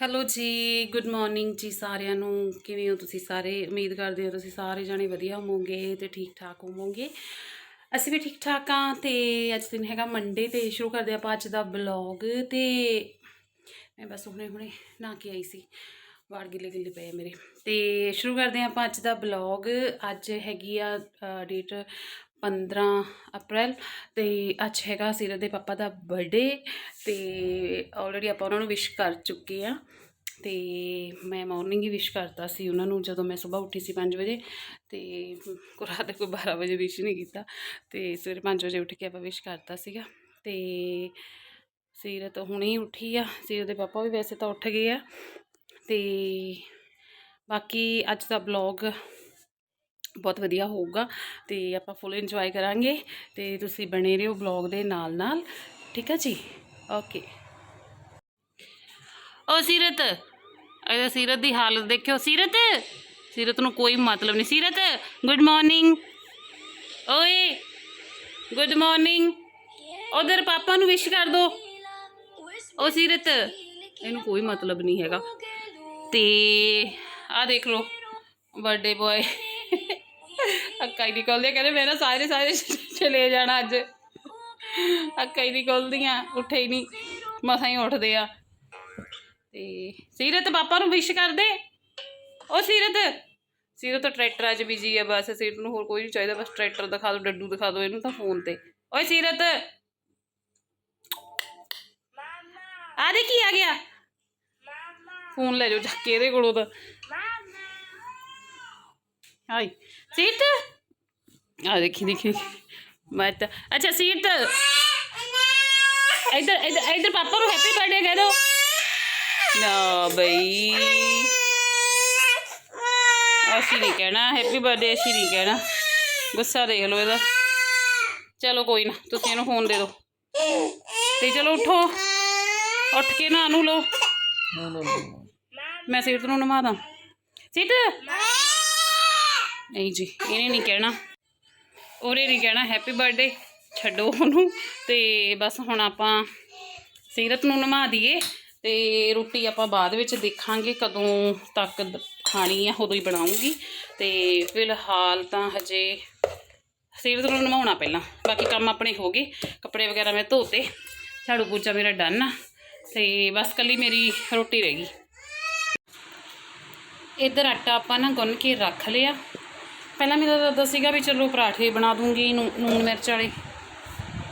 Hello ਜੀ good morning ਜੀ ਸਾਰਿਆਂ ਨੂੰ। ਕਿਵੇਂ ਹੋ ਤੁਸੀਂ ਸਾਰੇ? ਉਮੀਦ ਕਰਦੇ ਹੋ ਤੁਸੀਂ ਸਾਰੇ ਜਾਣੇ ਵਧੀਆ ਹੋਵੋਗੇ ਤੇ ਠੀਕ ਠਾਕ ਹੋਵੋਗੇ। ਅਸੀਂ ਵੀ ਠੀਕ ਠਾਕ ਆ ਤੇ ਅੱਜ ਦਿਨ ਹੈਗਾ ਮੰਡੇ ਤੇ ਸ਼ੁਰੂ ਕਰਦੇ ਆਪਾਂ ਅੱਜ ਦਾ ਬਲੌਗ ਤੇ ਮੈਂ ਬਸ ਹੁਣੇ ਹੁਣੇ ਨਹਾ ਕੇ ਆਈ ਸੀ। ਵਾੜ ਗਿੱਲੇ ਗਿੱਲੇ ਪਏ ਮੇਰੇ। ਤੇ ਸ਼ੁਰੂ ਕਰਦੇ ਹਾਂ ਆਪਾਂ ਅੱਜ ਦਾ ਬਲੌਗ ਅੱਜ ਹੈਗੀ ਆ ਡੇਟ 15 ਅਪ੍ਰੈਲ ਅਤੇ ਅੱਜ ਹੈਗਾ ਸੀਰਤ ਦੇ ਪਾਪਾ ਦਾ ਬਰਥਡੇ ਅਤੇ ਆਲਰੇਡੀ ਆਪਾਂ ਉਹਨਾਂ ਨੂੰ ਵਿਸ਼ ਕਰ ਚੁੱਕੇ ਆ ਤੇ ਮੈਂ ਮਾਰਨਿੰਗ ਹੀ ਵਿਸ਼ ਕਰਤਾ ਸੀ ਉਹਨਾਂ ਨੂੰ ਜਦੋਂ ਮੈਂ ਸਵੇਰ ਉੱਠੀ ਸੀ 5 ਵਜੇ ਤੇ ਰਾਤ ਦੇ ਕੋਈ 12 ਵਜੇ ਵਿਸ਼ ਨਹੀਂ ਕੀਤਾ ਤੇ ਸਵੇਰੇ 5 ਵਜੇ ਉੱਠ ਕੇ ਆਪਾਂ ਵਿਸ਼ ਕਰਤਾ ਸੀਗਾ ਤੇ ਸੀਰਤ ਹੁਣੇ ਹੀ ਉੱਠੀ ਆ, ਸੀਰਤ ਦੇ ਪਾਪਾ ਵੀ ਵੈਸੇ ਤਾਂ ਉੱਠ ਗਏ ਆ ਤੇ ਬਾਕੀ ਅੱਜ ਦਾ ਬਲੌਗ ਬਹੁਤ ਵਧੀਆ ਹੋਊਗਾ ਤੇ ਆਪਾਂ ਫੁੱਲ ਇੰਜੋਏ ਕਰਾਂਗੇ ਤੇ ਤੁਸੀਂ ਬਣੇ ਰਹੋ ਬਲੌਗ ਦੇ ਨਾਲ ਨਾਲ, ਠੀਕ ਹੈ ਜੀ? ਓਕੇ ਓ ਸੀਰਤ ਇਹਦਾ ਸੀਰਤ ਦੀ ਹਾਲਤ ਦੇਖਿਓ। ਸੀਰਤ ਸੀਰਤ ਨੂੰ ਕੋਈ ਮਤਲਬ ਨਹੀਂ। ਸੀਰਤ ਗੁੱਡ ਮਾਰਨਿੰਗ ਓਏ ਗੁੱਡ ਮਾਰਨਿੰਗ ਉਧਰ ਪਾਪਾ ਨੂੰ ਵਿਸ਼ ਕਰ ਦੋ। ਓ ਸੀਰਤ, ਇਹਨੂੰ ਕੋਈ ਮਤਲਬ ਨਹੀਂ ਹੈਗਾ। ਤੇ ਆ ਦੇਖ ਲਓ ਬਰਥਡੇ ਬॉय ਅੱਕਾ ਹੀ ਨਿਕਲਦੇ ਕਹਿੰਦੇ ਮੇਰਾ ਸਾਰੇ ਸਾਰੇ ਚਲੇ ਜਾਣਾ ਅੱਜ। ਅੱਕਾ ਹੀ ਨਿਕਲਦੀਆਂ ਉੱਠੇ ਹੀ ਨਹੀਂ, ਮਸਾਂ ਹੀ ਉੱਠਦੇ ਆ। ਤੇ ਸੀਰਤ ਪਾਪਾ ਨੂੰ ਵਿਸ਼ ਕਰਦੇ? ਉਹ ਸੀਰਤ ਸੀਰਤ ਤਾਂ ਟਰੈਕਟਰ ਅੱਜ ਬਿਜ਼ੀ ਆ, ਬਸ ਸੀਰਤ ਨੂੰ ਹੋਰ ਕੋਈ ਨਹੀਂ ਚਾਹੀਦਾ, ਬਸ ਟਰੈਕਟਰ ਦਿਖਾ ਦਿਓ ਡੱਡੂ ਦਿਖਾ ਦਿਓ ਇਹਨੂੰ ਤਾਂ ਫੋਨ ਤੇ। ਓਏ ਸੀਰਤ, ਆ ਦੇ ਕੀ ਆ ਗਿਆ? ਫੋਨ ਲੈ ਜਾਓ, ਚੱਕ ਕੇ ਇਹਦੇ ਕੋਲੋਂ ਤਾਂ। ਹਾਈ ਸੀਟ ਆ ਦੇਖੀ ਦੇਖੀ ਮੈਂ ਤਾਂ ਅੱਛਾ ਸੀਟ ਇਧਰ ਇਧਰ ਇਧਰ ਪਾਪਾ ਨੂੰ ਹੈਪੀ ਬਰਥਡੇ ਕਹਿ ਦੋ ਨਾ ਬਈ ਅਸੀਂ ਨਹੀਂ ਕਹਿਣਾ ਹੈਪੀ ਬਰਥਡੇ ਅਸੀਂ ਨਹੀਂ ਕਹਿਣਾ ਗੁੱਸਾ ਦੇਖ ਲਓ ਇਹਦਾ ਚਲੋ ਕੋਈ ਨਾ ਤੁਸੀਂ ਇਹਨੂੰ ਫੋਨ ਦੇ ਦਿਓ ਤੇ ਚਲੋ ਉਠੋ ਉੱਠ ਕੇ ਨਹਾ ਨੂੰ ਲਓ ਮੈਂ ਸੀਟ ਨੂੰ ਨਵਾ ਦਾਂ ਸੀਟ ਨਹੀਂ ਜੀ ਇਹਨੇ ਨਹੀਂ ਕਹਿਣਾ ਉਹਨੇ ਨਹੀਂ ਕਹਿਣਾ ਹੈਪੀ ਬਰਥਡੇ ਛੱਡੋ ਉਹਨੂੰ। ਤੇ ਬਸ ਹੁਣ ਆਪਾਂ ਸੀਰਤ ਨੂੰ ਨਵਾ ਦਈਏ ਤੇ ਰੋਟੀ ਆਪਾਂ ਬਾਅਦ ਵਿੱਚ ਦੇਖਾਂਗੇ ਕਦੋਂ ਤੱਕ ਖਾਣੀ ਆ, ਉਦੋਂ ਹੀ ਬਣਾਉਂਗੀ। ਤੇ ਫਿਲਹਾਲ ਤਾਂ ਹਜੇ ਸੀਰਤ ਨੂੰ ਨਵਾਉਣਾ ਪਹਿਲਾਂ। ਬਾਕੀ ਕੰਮ ਆਪਣੇ ਹੋ ਗਏ, ਕੱਪੜੇ ਵਗੈਰਾ ਮੈਂ ਧੋਤੇ, ਝਾੜੂ ਪੋਚਾ ਮੇਰਾ ਡਨ ਆ, ਤੇ ਬਸ ਕੱਲੀ ਮੇਰੀ ਰੋਟੀ ਰਹਿ ਗਈ। ਇੱਧਰ ਆਟਾ ਆਪਾਂ ਨਾ ਗੁੰਨ ਕੇ ਰੱਖ ਲਿਆ। ਪਹਿਲਾਂ ਮੇਰਾ ਇਰਾਦਾ ਸੀਗਾ ਵੀ ਚਲੋ ਪਰਾਠੇ ਬਣਾ ਦੂੰਗੀ, ਨੂੰ- ਨੂਣ ਮਿਰਚ ਵਾਲੇ।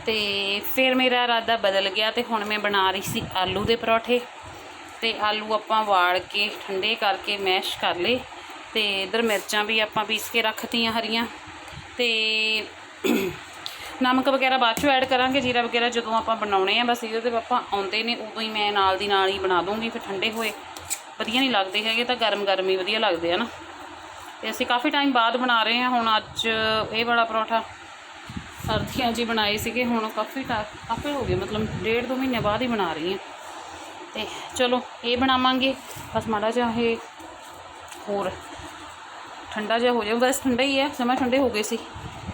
ਤੇ ਫਿਰ ਮੇਰਾ ਇਰਾਦਾ ਬਦਲ ਗਿਆ ਤੇ ਹੁਣ ਮੈਂ ਬਣਾ ਰਹੀ ਸੀ ਆਲੂ ਦੇ ਪਰੌਠੇ। ਤੇ ਆਲੂ ਆਪਾਂ ਵਾੜ ਕੇ, ਠੰਡੇ ਕਰਕੇ ਮੈਸ਼ ਕਰ ਲਏ। ਤੇ ਇਧਰ ਮਿਰਚਾਂ ਵੀ ਆਪਾਂ ਪੀਸ ਕੇ ਰੱਖਤੀਆਂ ਹਰੀਆਂ। ਤੇ ਨਮਕ ਵਗੈਰਾ ਬਾਅਦ ਚੋਂ ਐਡ ਕਰਾਂਗੇ, ਜੀਰਾ ਵਗੈਰਾ ਜਦੋਂ ਆਪਾਂ ਬਣਾਉਣੇ ਆ, ਬਸ ਇਹਦੇ ਤੇ ਆਪਾਂ ਆਉਂਦੇ ਨੇ, ਉਦੋਂ ਹੀ ਮੈਂ ਨਾਲ ਦੀ ਨਾਲ ਹੀ ਬਣਾ ਦੂੰਗੀ, ਫਿਰ ਠੰਡੇ ਹੋਏ। ਵਧੀਆ ਨਹੀਂ ਲੱਗਦੇ ਹੈਗੇ, ਤਾਂ ਗਰਮ ਗਰਮ ਹੀ ਵਧੀਆ ਲੱਗਦੇ ਆ ਨਾ। ਤੇ ਅਸੀਂ ਕਾਫੀ ਟਾਈਮ ਬਾਅਦ ਬਣਾ ਰਹੇ ਹਾਂ, ਹੁਣ ਅੱਜ ਇਹ ਵਾਲਾ ਪਰੌਠਾ ਸਰਦੀਆਂ ਜੀ ਬਣਾਏ ਸੀਗੇ, ਹੁਣ ਕਾਫੀ ਟਾ ਕਾਫੀ ਹੋ ਗਏ, ਮਤਲਬ ਡੇਢ ਦੋ ਮਹੀਨੇ ਬਾਅਦ ਹੀ ਬਣਾ ਰਹੀ ਹਾਂ। ਤੇ ਚਲੋ, ਇਹ ਬਣਾਵਾਂਗੇ, ਬਸ ਮਾੜਾ ਜਿਹਾ ਇਹ ਹੋਰ ਠੰਡਾ ਜਿਹਾ ਹੋ ਜਾਵੇ ਬਸ ਠੰਡਾ ਹੀ ਹੈ, ਸਮਾਂ ਠੰਡੇ ਹੋ ਗਏ ਸੀ।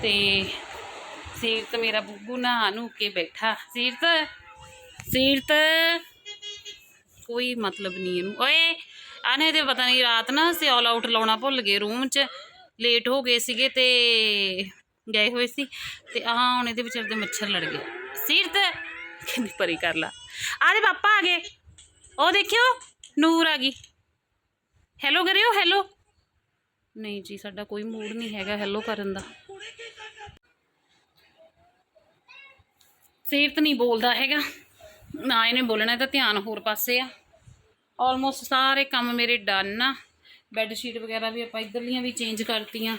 ਤੇ ਸੀਰਤ ਮੇਰਾ ਬੁੱਗੂ ਨਹਾ ਨੂੰ ਕੇ ਬੈਠਾ। ਸੀਰਤ ਸੀਰਤ, ਕੋਈ ਮਤਲਬ ਨਹੀਂ ਇਹਨੂੰ। ਓਏ ਆਨੇ ਤੇ ਪਤਾ ਨਹੀਂ ਰਾਤ ਨਾ ਅਸੀਂ ਆਲ ਆਊਟ ਲਾਉਣਾ ਭੁੱਲ ਗਏ ਰੂਮ 'ਚ ਲੇਟ ਹੋ ਗਏ ਸੀਗੇ ਤੇ ਗਏ ਹੋਏ ਸੀ ਤੇ ਆਹ ਹੁਣ ਇਹਦੇ ਵਿਚਾਰ ਦੇ ਮੱਛਰ ਲੜ ਗਏ। ਸਿਰ ਸੀਰਤ ਕਿੰਨੀ ਪਰੀ ਕਰ ਲਾ। ਆਦੇ ਪਾਪਾ ਆ ਗਏ। ਉਹ ਦੇਖਿਓ, ਨੂਰ ਆ ਗਈ। ਹੈਲੋ ਕਰਿਓ ਹੈਲੋ ਨਹੀਂ ਜੀ, ਸਾਡਾ ਕੋਈ ਮੂਡ ਨਹੀਂ ਹੈਗਾ ਹੈਲੋ ਕਰਨ ਦਾ। ਸੀਰਤ ਨਹੀਂ ਬੋਲਦਾ ਹੈਗਾ। ਨਾ ਇਹਨੇ ਬੋਲਣਾ ਤਾਂ ਧਿਆਨ ਹੋਰ ਪਾਸੇ ਆ। ਆਲਮੋਸਟ ਸਾਰੇ ਕੰਮ ਮੇਰੇ ਡਨ ਆ। ਬੈੱਡ ਸ਼ੀਟ ਵਗੈਰਾ ਵੀ ਆਪਾਂ ਇਧਰਲੀਆਂ ਵੀ ਚੇਂਜ ਕਰਤੀਆਂ।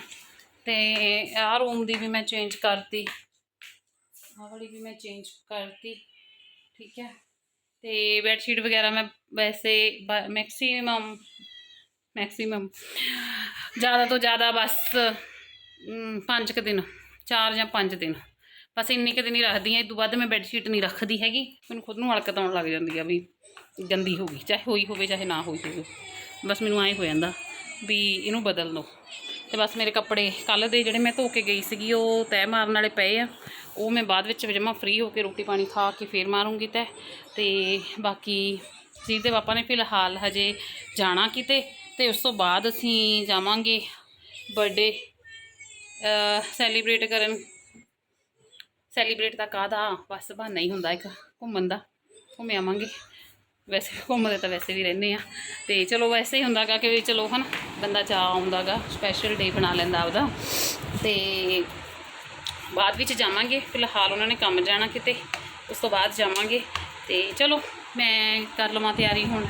ਤੇ ਆਹ ਰੂਮ ਦੀ ਵੀ ਮੈਂ ਚੇਂਜ ਕਰਤੀ। ਆਹ ਵਾਲੀ ਵੀ ਮੈਂ ਚੇਂਜ ਕਰਤੀ। ਠੀਕ ਹੈ ਤੇ ਬੈੱਡ ਸ਼ੀਟ ਵਗੈਰਾ ਮੈਂ ਵੈਸੇ ਮੈਕਸਿਮਮ ਮੈਕਸਿਮਮ ਜ਼ਿਆਦਾ ਤੋਂ ਜ਼ਿਆਦਾ ਬਸ ਅਮ, ਪੰਜ ਕੁ ਦਿਨ ਚਾਰ ਜਾਂ ਪੰਜ ਦਿਨ। ਬਸ ਇੰਨੇ ਕੁ ਦਿਨ ਹੀ ਰੱਖਦੀ ਹਾਂ ਇਹ ਤੋਂ ਵੱਧ ਮੈਂ ਬੈੱਡ ਸ਼ੀਟ ਨਹੀਂ ਰੱਖਦੀ ਹੈਗੀ। ਮੈਨੂੰ ਖੁਦ ਨੂੰ ਹਲਕਤ ਆਉਣ ਲੱਗ ਜਾਂਦੀ ਆ ਵੀ ਗੰਦੀ ਹੋ ਗਈ, ਚਾਹੇ ਹੋਈ ਹੋਵੇ, ਚਾਹੇ ਨਾ ਹੋਈ ਹੋਵੇ। ਬਸ ਮੈਨੂੰ ਐਂ ਹੋ ਜਾਂਦਾ ਵੀ ਇਹਨੂੰ ਬਦਲ ਲਓ ਤੇ ਬਸ ਮੇਰੇ ਕੱਪੜੇ ਕੱਲ ਦੇ ਜਿਹੜੇ ਮੈਂ ਧੋ ਕੇ ਗਈ ਸੀਗੀ, ਉਹ ਤੈਅ ਮਾਰਨ ਵਾਲੇ ਪਏ ਆ। ਉਹ ਮੈਂ ਬਾਅਦ ਵਿੱਚ ਜਮਾ ਫ੍ਰੀ ਹੋ ਕੇ ਰੋਟੀ ਪਾਣੀ ਖਾ ਕੇ ਫੇਰ ਮਾਰੂੰਗੀ ਤੈਅ ਤੇ ਬਾਕੀ ਜੀ ਦੇ ਪਾਪਾ ਨੇ ਫਿਲਹਾਲ ਹਜੇ ਜਾਣਾ ਕਿਤੇ, ਤੇ ਉਸ ਤੋਂ ਬਾਅਦ ਅਸੀਂ ਜਾਵਾਂਗੇ ਬਰਥਡੇ ਸੈਲੀਬ੍ਰੇਟ ਕਰਨ। ਸੈਲੀਬ੍ਰੇਟ ਦਾ ਕਾਹਦਾ? ਬਸ ਬਹਾਨਾ ਹੀ ਹੁੰਦਾ ਇੱਕ ਘੁੰਮਣ ਦਾ। ਘੁੰਮ ਆਵਾਂਗੇ। ਵੈਸੇ ਘੁੰਮਦੇ ਤਾਂ ਵੈਸੇ ਵੀ ਰਹਿੰਦੇ ਆ। ਤੇ ਚਲੋ ਵੈਸੇ ਹੀ ਹੁੰਦਾਗਾ ਕਿ ਵੀ ਚਲੋ ਹਨ, ਬੰਦਾ ਚਾਹ ਆਉਂਦਾਗਾ ਸਪੈਸ਼ਲ ਡੇ ਬਣਾ ਲੈਂਦਾ ਆਪਦਾ। ਤੇ ਬਾਅਦ ਵਿੱਚ ਜਾਵਾਂਗੇ, ਫਿਲਹਾਲ ਉਹਨਾਂ ਨੇ ਕੰਮ ਜਾਣਾ ਕਿਤੇ, ਉਸ ਤੋਂ ਬਾਅਦ ਜਾਵਾਂਗੇ। ਤੇ ਚਲੋ ਮੈਂ ਕਰ ਲਵਾਂ ਤਿਆਰੀ ਹੁਣ।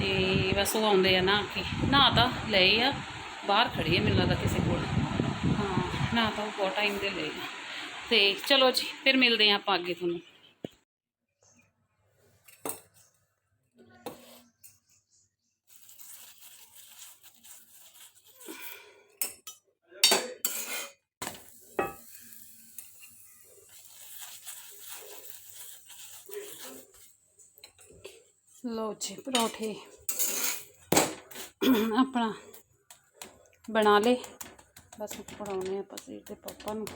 ਤੇ ਬਸ ਉਹ ਆਉਂਦੇ ਆ ਨਾ ਕਿ ਨਾ ਤਾਂ ਲਏ ਆ, ਬਾਹਰ ਖੜੀ ਹੈ ਮੈਨੂੰ ਲੱਗਦਾ ਕਿਸੇ ਕੋਲ। ਹਾਂ, ਨਾ ਤਾਂ ਉਹ ਬਹੁਤ ਟਾਈਮ ਦੇ ਲਏ ਆ। ਤੇ ਚਲੋ ਜੀ, ਫਿਰ ਮਿਲਦੇ ਆ ਆਪਾਂ ਅੱਗੇ ਤੁਹਾਨੂੰ। ਲਓ ਜੀ, ਪਰੌਠੇ ਆਪਣਾ ਬਣਾ ਲੇ ਬਸ ਪੜਾਉਣੇ ਆਪਾਂ ਸੀਰ ਤੇ ਪਾਪਾ ਨੂੰ।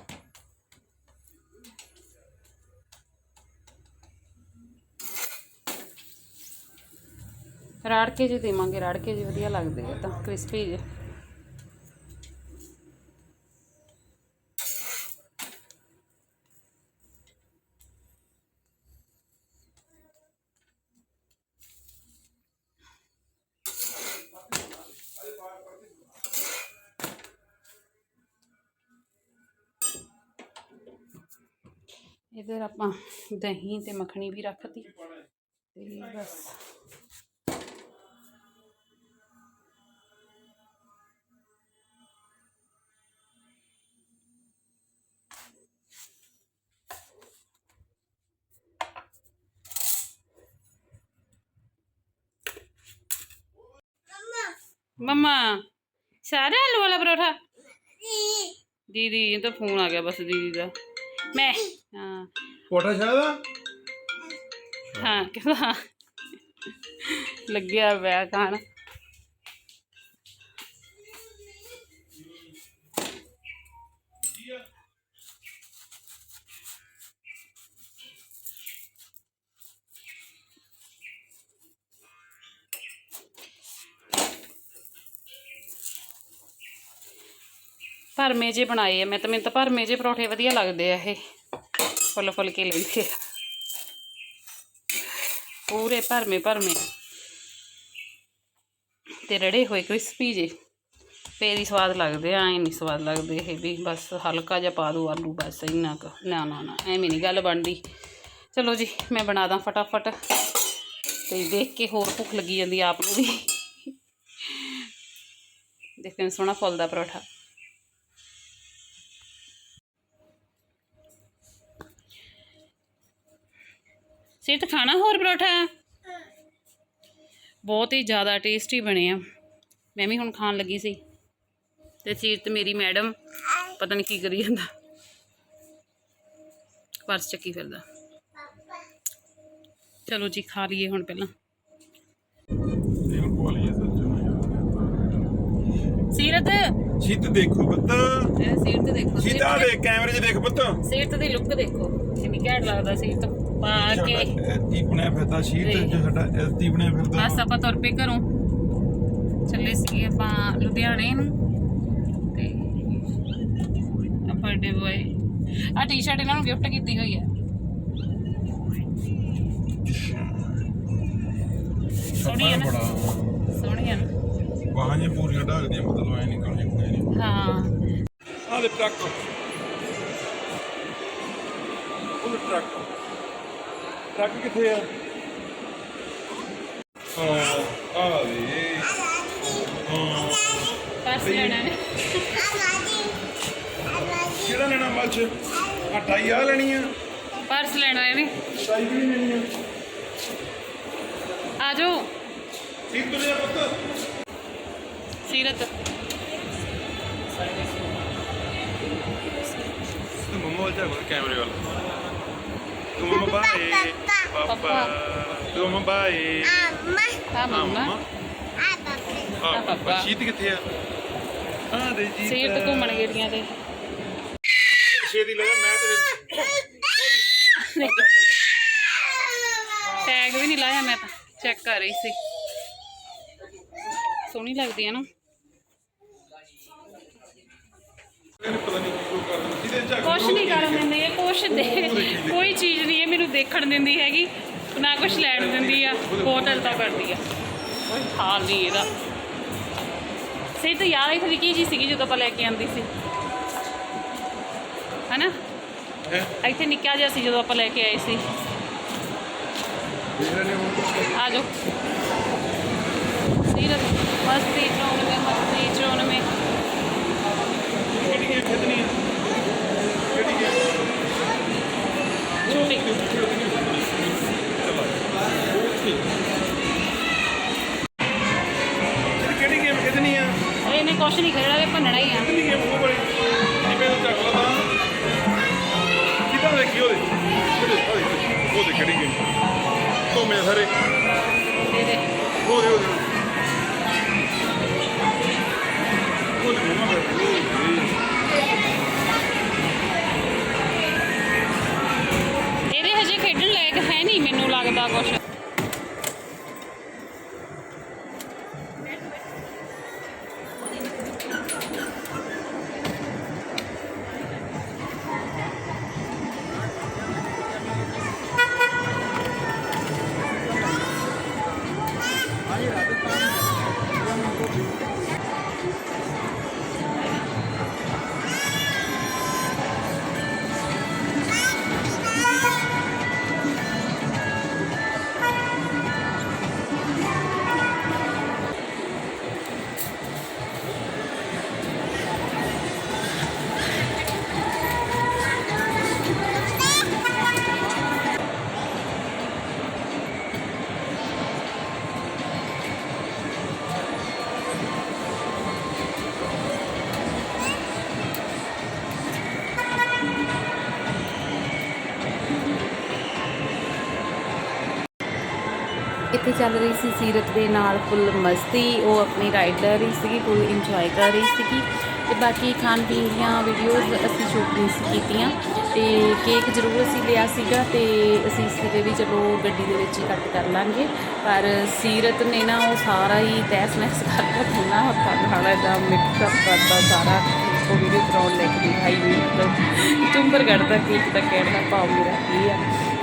ਰਾੜ ਕੇ ਜੇ ਦੇਵਾਂਗੇ ਰਾੜ ਕੇ ਜੇ ਵਧੀਆ ਲੱਗਦੇ ਆ ਤਾਂ, ਕ੍ਰਿਸਪੀ ਜੇ। ਇਧਰ ਆਪਾਂ ਦਹੀਂ ਤੇ ਮੱਖਣੀ ਵੀ ਰੱਖਤੀ ਤੇ ਬਸ। ਮਮਾ ਸਾਰਾ ਆਲੂ ਵਾਲਾ ਪਰੌਠਾ? ਦੀਦੀ ਇਹ ਤਾਂ ਫੋਨ ਆ ਗਿਆ ਬਸ ਦੀਦੀ ਦਾ। ਮੈਂ ਹਾਂ। ਕੋਟਾ ਸ਼ਾਇਦ ਹਾਂ ਕਹਿੰਦਾ ਲੱਗਿਆ ਪਿਆ ਖਾਣ ਭਰਮੇ ਜੇ ਬਣਾਏ ਆ। ਮੈਂ ਤਾਂ ਮੈਨੂੰ ਤਾਂ ਭਰਮੇ ਜੇ ਪਰੌਠੇ ਵਧੀਆ ਲੱਗਦੇ ਆ ਇਹ। ਫੁੱਲ ਫੁੱਲ ਕੇ ਲੈਂਦੇ ਆ। ਪੂਰੇ ਭਰਮੇ ਭਰਮੇ। ਤੇ ਰੜੇ ਹੋਏ ਕ੍ਰਿਸਪੀ ਜੇ। ਫੇਰ ਹੀ ਸਵਾਦ ਲੱਗਦੇ ਆ। ਐ ਨਹੀਂ ਸਵਾਦ ਲੱਗਦੇ ਇਹ ਵੀ। ਬਸ ਹਲਕਾ ਜਿਹਾ ਪਾ ਦੋ ਆਲੂ ਬਸ ਇੰਨਾ ਕੁ। ਨਾ ਨਾ ਨਾ। ਐਵੇਂ ਨਹੀਂ ਗੱਲ ਬਣਦੀ। ਚਲੋ ਜੀ, ਮੈਂ ਬਣਾ ਦਾਂ ਫਟਾਫਟ। ਤੇ ਦੇਖ ਕੇ ਹੋਰ ਭੁੱਖ ਲੱਗੀ ਜਾਂਦੀ ਆਪ ਨੂੰ ਵੀ। ਦੇਖਣ ਸੋਹਣਾ ਫੁੱਲ ਦਾ ਪਰੌਠਾ। ਸਿਰ ਤਾਂ ਖਾਣਾ ਹੋਰ ਪਰੌਠਾ? ਬਹੁਤ ਹੀ ਜ਼ਿਆਦਾ ਟੇਸਟੀ ਬਣੇ ਆ। ਮੈਂ ਵੀ ਹੁਣ ਖਾਣ ਲੱਗੀ ਸੀ। ਤੇ ਸੀਰਤ ਮੇਰੀ ਮੈਡਮ ਪਤਾ ਨਹੀਂ ਕੀ ਕਰੀ ਜਾਂਦਾ। ਪਰਸ ਚੱਕੀ ਫਿਰਦਾ। ਚਲੋ ਜੀ ਖਾ ਲਈਏ ਹੁਣ ਪਹਿਲਾਂ। ਸੀਰਤ? ਸ਼ੀਤ ਦੇਖੋ ਪੁੱਤ। ਸੀਰਤ ਦੇਖੋ। ਆ ਦੇਖ ਕੈਮਰੇ 'ਚ ਦੇਖ ਪੁੱਤ। ਸੀਰਤ ਦੀ ਲੁੱਕ ਦੇਖੋ। ਕਿੰਨੀ ਘੈਂਟ ਲੱਗਦਾ ਸੀਰਤ। ਪਾ ਕੇ। ਐਤੀ ਬਣਿਆ ਫਿਰਦਾ ਸ਼ੀਤ ਦੇਖ। ਜੋ ਸਾਡਾ ਐਤੀ ਬਣਿਆ ਫਿਰਦਾ ਬਸ ਆਪਾਂ ਤੁਰ ਪਏ ਘਰੋਂ। ਚੱਲੇ ਸੀ ਆਪਾਂ ਲੁਧਿਆਣੇ ਨੂੰ। ਤੇ ਆ ਬਰਥਡੇ ਬੋਏ ਆ ਟੀ-ਸ਼ਰਟ ਇਹਨਾਂ ਨੂੰ ਗਿਫਟ ਕੀਤੀ ਹੋਈ ਹੈ ਸੋਹਣੀ ਹੈ ਨਾ। ਸੋਹਣੀ ਹੈ ਨਾ। ਬਾਹਾਂ ਜਿਹੀਆਂ ਪੂਰੀਆਂ ਢਾਕਦੀਆਂ ਮਤਲਬ ਐ ਨਿਕਲਦੀਆਂ ਕੋਈ ਨਹੀਂ ਹਾਂ। ਆ ਦੇ ਟਰੱਕ। ਉਹ ਟਰੱਕ। ਟਰੱਕ ਕਿੱਥੇ ਆ? ਹਾਂ ਆ ਦੇ ਹਾਂ। ਪਰਸ ਲੈਣਾ ਨੇ ਕਿਹੜਾ ਲੈਣਾ ਮੱਚ ਆ ਟਾਈ ਆ ਲੈਣੀ ਆ। ਪਰਸ ਲੈਣਾ ਇਹਨੇ ਟਾਈ ਵੀ ਨਹੀਂ ਲੈਣੀ ਆ? ਆ ਜਾਓ। ਠੀਕ ਤੁਰਿਆ ਪੁੱਤ। ਸੀਰਤ। ਤੂੰ ਮੰਮਾ ਵੱਲ ਕੈਮਰੇ ਵੱਲ। ਤੂੰ ਮੰਮਾ ਬਾਏ ਪਾਪਾ ਤੂੰ ਮੰਮਾ ਬਾਏ ਆ ਮੰਮਾ ਆ ਪਾਪਾ। ਪਾਪਾ ਸ਼ੀਤ ਕਿੱਥੇ ਆ? ਆ ਦੇ ਜੀ ਸੀਰਤ ਘੁੰਮਣ ਗਈਆਂ ਤੇ। ਛੇਤੀ ਲੈ ਜਾ, ਮੈਂ ਤੇਰੇ ਟੈਗ ਵੀ ਨਹੀਂ ਲਾਇਆ ਮੈਂ ਤਾਂ। ਚੈੱਕ ਕਰ ਰਹੀ ਸੀ। ਸੋਹਣੀ ਲੱਗਦੀ ਹੈ ਨਾ। ਕੁਛ ਨਹੀਂ ਕਰਨ ਦਿੰਦੀ ਇਹ ਕੁਛ ਦੇ ਕੋਈ ਚੀਜ਼ ਨਹੀਂ ਇਹ ਮੈਨੂੰ ਦੇਖਣ ਦਿੰਦੀ ਹੈਗੀ ਨਾ ਕੁਛ ਲੈਣ ਦਿੰਦੀ ਆ ਬੋਤਲ ਤਾਂ ਕਰਦੀ ਆ। ਕੋਈ ਹਾਲ ਨਹੀਂ ਇਹਦਾ। ਸਹੀ ਤਾਂ ਯਾਰ ਇਹ ਨਿੱਕੀ ਜੀ ਸੀਗੀ ਜਦੋਂ ਆਪਾਂ ਲੈ ਕੇ ਆਂਦੀ ਸੀ। ਹਨਾ? ਇੱਥੇ ਨਿੱਕਾ ਜਿਹਾ ਸੀ ਜਦੋਂ ਆਪਾਂ ਲੈ ਕੇ ਆਏ ਸੀ। ਆ ਜਾਓ। ਸੀਰਤ ਮਸਤੀ। ਉਹਦੇ- ਉਹਦੇ ਧੋਮੇ ਸਾਰੇ। ਦੇ ਦੇ ਉਹਦੇ ਉਹਦੇ ਇਹਦੇ ਹਜੇ ਖੇਡਣ ਲਾਇਕ ਹੈ ਨਹੀਂ, ਮੈਨੂੰ ਲੱਗਦਾ ਕੁਛ। ਚੱਲ ਰਹੀ ਸੀ ਸੀਰਤ ਦੇ ਨਾਲ ਫੁੱਲ ਮਸਤੀ, ਉਹ ਆਪਣੀ ਰਾਈਡ ਲੈ ਰਹੀ ਸੀਗੀ ਫੁੱਲ ਇੰਜੋਏ ਕਰ ਰਹੀ ਸੀਗੀ। ਤੇ ਬਾਕੀ ਖਾਣ ਪੀਣ ਦੀਆਂ ਵੀਡੀਓਜ਼ ਅਸੀਂ ਸ਼ੂਟ ਨਹੀਂ ਸੀ ਕੀਤੀਆਂ। ਤੇ ਕੇਕ ਜ਼ਰੂਰ ਅਸੀਂ ਲਿਆ ਸੀਗਾ ਤੇ ਅਸੀਂ ਸੀਗੇ ਵੀ ਚਲੋ ਗੱਡੀ ਦੇ ਵਿੱਚ ਹੀ ਕੱਟ ਕਰ ਲਾਂਗੇ। ਪਰ ਸੀਰਤ ਨੇ ਨਾ ਉਹ ਸਾਰਾ ਹੀ ਤਹਿਸ ਨਹਿਸ ਕਰਤਾ ਖੁੱਲਾ ਹੱਥਾਂ ਖਾਣਾ ਦਾ ਮਿਕਸ ਅਪ ਕਰਤਾ, ਸਾਰਾ ਉਹ ਵੀਡੀਓ ਬਣਾਉਣ ਲੈ ਕੇ ਦਿਖਾਈ। ਵੀ ਮਤਲਬ ਚੁੰਬਰ ਕੱਢਦਾ ਕੇਕ ਦਾ ਕਹਿਣ ਦਾ ਭਾਵ ਮੇਰਾ ਇਹ ਆ।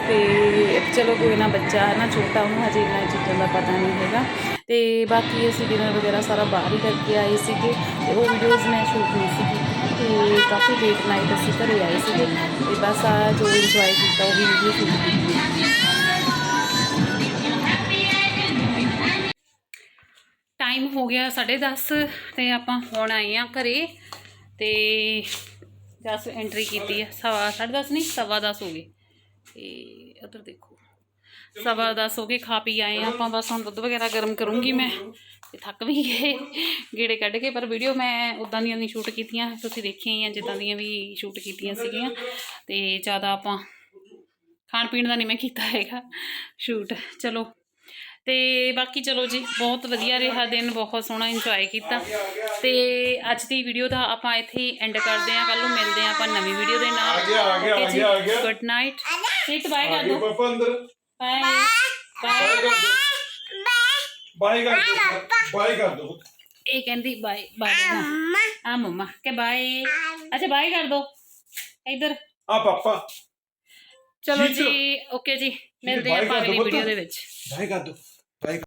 ਤੇ ਚਲੋ ਕੋਈ ਨਾ ਬੱਚਾ ਹੈ ਨਾ, ਛੋਟਾ ਉਹਨੂੰ ਹਜੇ ਇੰਨਾ ਚੀਜ਼ਾਂ ਦਾ ਪਤਾ ਨਹੀਂ ਹੈਗਾ। ਤੇ ਬਾਕੀ ਅਸੀਂ ਡਿਨਰ ਵਗੈਰਾ ਸਾਰਾ ਬਾਹਰ ਹੀ ਕਰਕੇ ਆਏ ਸੀਗੇ ਤੇ ਉਹ ਵੀਡੀਓਜ਼ ਮੈਂ ਸ਼ੂਟ ਨਹੀਂ ਸੀ ਕੀਤੀ ਤੇ ਕਾਫੀ ਲੇਟ ਨਾਈਟ ਅਸੀਂ ਘਰੇ ਆਏ ਸੀਗੇ ਤੇ ਬਸ ਆ ਜੋ ਇੰਜੋਏ ਕੀਤਾ ਉਹ ਵੀ ਵੀਡੀਓ ਸ਼ੂਟ ਕੀਤੀ। ਟਾਈਮ ਹੋ ਗਿਆ 10:30 ਤੇ ਆਪਾਂ ਹੁਣ ਆਏ ਆ ਘਰੇ ਤੇ ਜਸ ਐਂਟਰੀ ਕੀਤੀ ਹੈ। ਸਵਾ 10:30 ਨਹੀਂ, ਸਵਾ 10 ਹੋ ਗਏ। ਤੇ ਉਧਰ ਦੇਖੋ। ਸਵਾ 10 ਹੋ ਗਏ ਖਾ ਪੀ ਆਏ ਆ ਆਪਾਂ ਬਸ ਹੁਣ ਦੁੱਧ ਵਗੈਰਾ ਗਰਮ ਕਰੂੰਗੀ ਮੈਂ। ਤੇ ਥੱਕ ਵੀ ਗਏ। ਗੇੜੇ ਕੱਢ ਕੇ ਪਰ ਵੀਡੀਓ ਮੈਂ ਉਦਾਂ ਦੀਆਂ ਨਹੀਂ ਸ਼ੂਟ ਕੀਤੀਆਂ। ਤੁਸੀਂ ਦੇਖੀਆਂ ਹੀ ਆ ਜਿੱਦਾਂ ਦੀਆਂ ਵੀ ਸ਼ੂਟ ਕੀਤੀਆਂ ਸੀਗੀਆਂ। ਤੇ ਜ਼ਿਆਦਾ ਆਪਾਂ ਖਾਣ ਪੀਣ ਦਾ ਨਹੀਂ ਮੈਂ ਕੀਤਾ ਹੈਗਾ ਸ਼ੂਟ। ਚਲੋ। ਤੇ ਬਾਕੀ ਚਲੋ ਜੀ ਬਹੁਤ ਵਧੀਆ ਰਿਹਾ ਦਿਨ ਬਹੁਤ ਸੋਹਣਾ ਇੰਜੋਏ ਕੀਤਾ। ਤੇ ਅੱਜ ਦੀ ਵੀਡੀਓ ਦਾ ਆਪਾਂ ਇੱਥੇ ਹੀ ਐਂਡ ਕਰਦੇ ਹਾਂ। ਕੱਲ ਨੂੰ ਮਿਲਦੇ ਹਾਂ ਆਪਾਂ ਨਵੀਂ ਵੀਡੀਓ ਦੇ ਨਾਲ। ਆ ਗਿਆ, ਆ ਗਿਆ, ਆ ਗਿਆ, ਆ ਗਿਆ। ਗੁੱਡ ਨਾਈਟ ਠੀਕ ਬਾਏ ਕਰ ਦੋ ਪਾਪਾ ਅੰਦਰ। ਬਾਏ। ਬਾਏ। ਬਾਈ ਕਰ ਦੋ। ਬਾਈ ਕਰ ਦੋ। ਇਹ ਕਹਿੰਦੀ ਬਾਏ ਬਾਏ ਆ ਮਮਾ। ਕਿ ਬਾਏ। ਅੱਛਾ ਬਾਏ ਕਰ ਦੋ। ਇੱਧਰ। ਆ ਪਾਪਾ। ਚਲੋ। ਜੀ ਓਕੇ ਜੀ। ਮਿਲਦੇ ਦਿਓ ਅਗਲੀ। ਵੀਡੀਓ ਦੇ ਵਿੱਚ। ਬਾਈ ਕਰ ਦੋ। ਬਾਈ